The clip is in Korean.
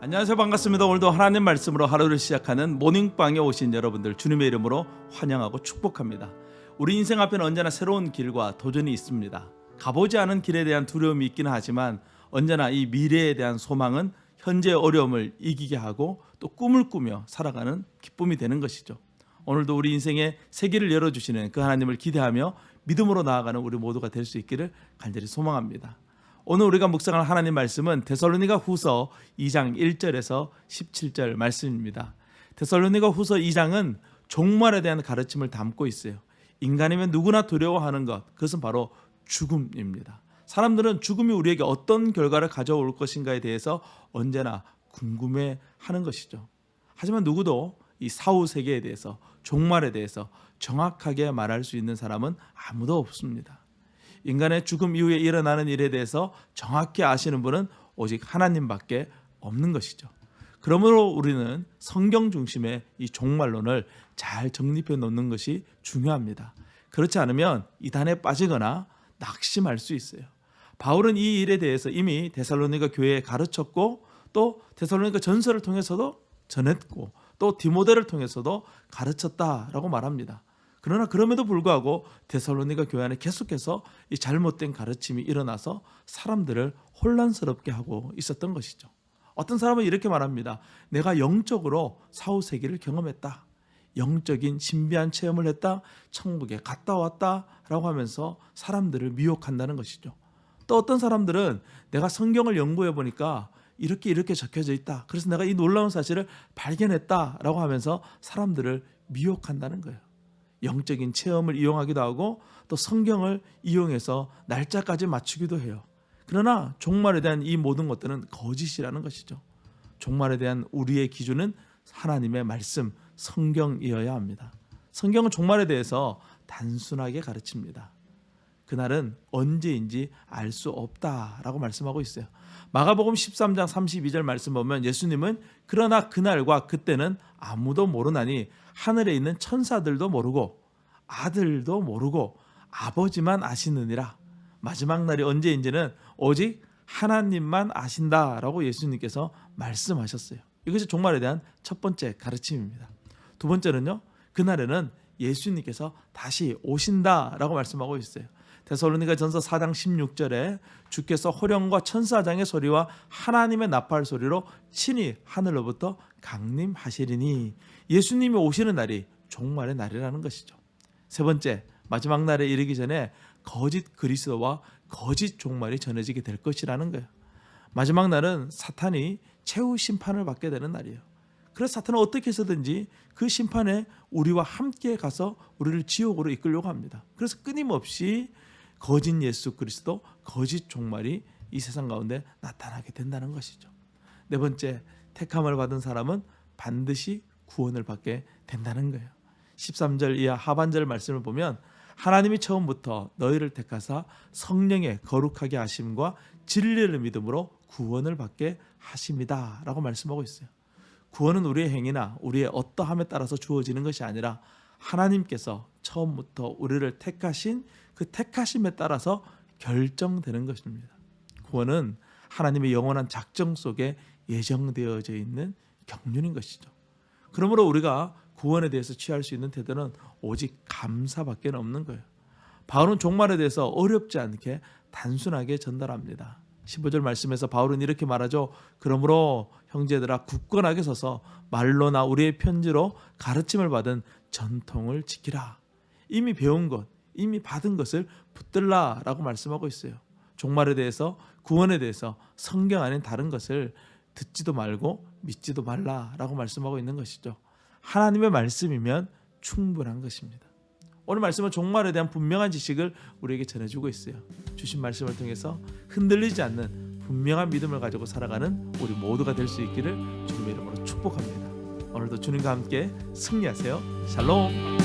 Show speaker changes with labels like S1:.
S1: 안녕하세요. 반갑습니다. 오늘도 하나님 말씀으로 하루를 시작하는 모닝방에 오신 여러분들 주님의 이름으로 환영하고 축복합니다. 우리 인생 앞에는 언제나 새로운 길과 도전이 있습니다. 가보지 않은 길에 대한 두려움이 있기는 하지만 언제나 이 미래에 대한 소망은 현재의 어려움을 이기게 하고 또 꿈을 꾸며 살아가는 기쁨이 되는 것이죠 오늘도 우리 인생의 세계를 열어주시는 그 하나님을 기대하며 믿음으로 나아가는 우리 모두가 될 수 있기를 간절히 소망합니다 오늘 우리가 묵상할 하나님 말씀은 데살로니가 후서 2장 1절에서 17절 말씀입니다. 데살로니가 후서 2장은 종말에 대한 가르침을 담고 있어요. 인간이면 누구나 두려워하는 것, 그것은 바로 죽음입니다. 사람들은 죽음이 우리에게 어떤 결과를 가져올 것인가에 대해서 언제나 궁금해 하는 것이죠. 하지만 누구도 이 사후 세계에 대해서 종말에 대해서 정확하게 말할 수 있는 사람은 아무도 없습니다. 인간의 죽음 이후에 일어나는 일에 대해서 정확히 아시는 분은 오직 하나님밖에 없는 것이죠. 그러므로 우리는 성경 중심의 이 종말론을 잘 정립해 놓는 것이 중요합니다. 그렇지 않으면 이단에 빠지거나 낙심할 수 있어요. 바울은 이 일에 대해서 이미 데살로니가 교회에 가르쳤고 또 데살로니가 전서를 통해서도 전했고 또 디모데를 통해서도 가르쳤다라고 말합니다. 그러나 그럼에도 불구하고 데살로니가 교회 안에 계속해서 이 잘못된 가르침이 일어나서 사람들을 혼란스럽게 하고 있었던 것이죠. 어떤 사람은 이렇게 말합니다. 내가 영적으로 사후 세계를 경험했다. 영적인 신비한 체험을 했다. 천국에 갔다 왔다라고 하면서 사람들을 미혹한다는 것이죠. 또 어떤 사람들은 내가 성경을 연구해 보니까 이렇게 이렇게 적혀져 있다. 그래서 내가 이 놀라운 사실을 발견했다라고 하면서 사람들을 미혹한다는 거예요. 영적인 체험을 이용하기도 하고 또 성경을 이용해서 날짜까지 맞추기도 해요. 그러나 종말에 대한 이 모든 것들은 거짓이라는 것이죠. 종말에 대한 우리의 기준은 하나님의 말씀, 성경이어야 합니다. 성경은 종말에 대해서 단순하게 가르칩니다. 그날은 언제인지 알 수 없다라고 말씀하고 있어요. 마가복음 13장 32절 말씀 보면 예수님은 그러나 그날과 그때는 아무도 모르나니 하늘에 있는 천사들도 모르고 아들도 모르고 아버지만 아시느니라. 마지막 날이 언제인지는 오직 하나님만 아신다라고 예수님께서 말씀하셨어요. 이것이 종말에 대한 첫 번째 가르침입니다. 두 번째는요. 그날에는 예수님께서 다시 오신다라고 말씀하고 있어요. 데살로니가 전서 4장 16절에 주께서 호령과 천사장의 소리와 하나님의 나팔 소리로 친히 하늘로부터 강림하시리니 예수님이 오시는 날이 종말의 날이라는 것이죠. 세 번째, 마지막 날에 이르기 전에 거짓 그리스도와 거짓 종말이 전해지게 될 것이라는 거예요. 마지막 날은 사탄이 최후 심판을 받게 되는 날이에요. 그래서 사탄은 어떻게 해서든지 그 심판에 우리와 함께 가서 우리를 지옥으로 이끌려고 합니다. 그래서 끊임없이 거짓 예수 그리스도, 거짓 종말이 이 세상 가운데 나타나게 된다는 것이죠. 네 번째, 택함을 받은 사람은 반드시 구원을 받게 된다는 거예요. 13절 이하 하반절 말씀을 보면 하나님이 처음부터 너희를 택하사 성령의 거룩하게 하심과 진리를 믿음으로 구원을 받게 하심이다라고 말씀하고 있어요. 구원은 우리의 행위나 우리의 어떠함에 따라서 주어지는 것이 아니라 하나님께서 처음부터 우리를 택하신 그 택하심에 따라서 결정되는 것입니다. 구원은 하나님의 영원한 작정 속에 예정되어져 있는 경륜인 것이죠. 그러므로 우리가 구원에 대해서 취할 수 있는 태도는 오직 감사밖에 없는 거예요. 바울은 종말에 대해서 어렵지 않게 단순하게 전달합니다. 15절 말씀에서 바울은 이렇게 말하죠. 그러므로 형제들아 굳건하게 서서 말로나 우리의 편지로 가르침을 받은 전통을 지키라. 이미 배운 것, 이미 받은 것을 붙들라라고 말씀하고 있어요. 종말에 대해서 구원에 대해서 성경 아닌 다른 것을 듣지도 말고 믿지도 말라라고 말씀하고 있는 것이죠. 하나님의 말씀이면 충분한 것입니다. 오늘 말씀은 종말에 대한 분명한 지식을 우리에게 전해주고 있어요. 주신 말씀을 통해서 흔들리지 않는 분명한 믿음을 가지고 살아가는 우리 모두가 될 수 있기를 주님의 이름으로 축복합니다. 오늘도 주님과 함께 승리하세요. 샬롬.